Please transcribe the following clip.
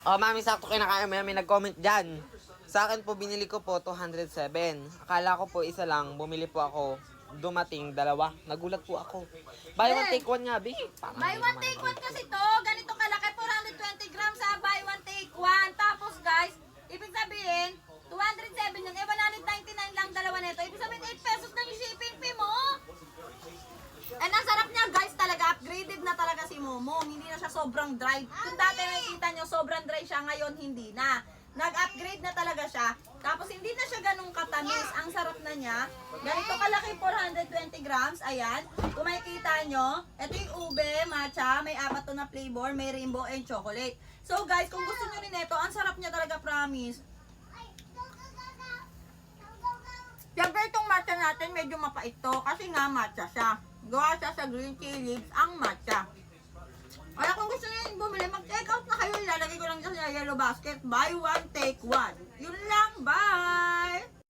Oh, mami, sakto kinakain mo yan. May nag-comment dyan. Sa akin po, binili ko po 207. Akala ko po isa lang. Bumili po ako. Dumating, dalawa. Nagulat po ako. Buy one, take one nga, Bi. Parang Buy hindi one naman take ako. one kasi to. Ganito kalaki, 420 grams sa buy one take one. Tapos guys, ibig sabihin, 207 yun. Eh, 199 lang dalawa nito. Ibig sabihin, 8 pesos na yung shipping fee mo. And ang sarap niya guys talaga, upgraded si Momo. Hindi na siya sobrang dry. Kung dati nakikita nyo, sobrang dry siya, ngayon hindi na. Nag-upgrade na talaga siya. Tapos hindi na siya ganun katamis. Ang sarap na niya. Ganito kalaki, 420 grams. Ayan. Kung makikita nyo, ito yung ube, matcha, may apat to na flavor, may rainbow and chocolate. So guys, kung gusto nyo rin ito, ang sarap niya talaga, promise. Siyempre itong matcha natin medyo mapait to kasi nga matcha siya. Gawa siya sa green tea leaves ang matcha. Kaya kung gusto niyo bumili, mag-take out na kayo. Ilalagay ko lang dyan sa yellow basket. Buy one, take one. Yun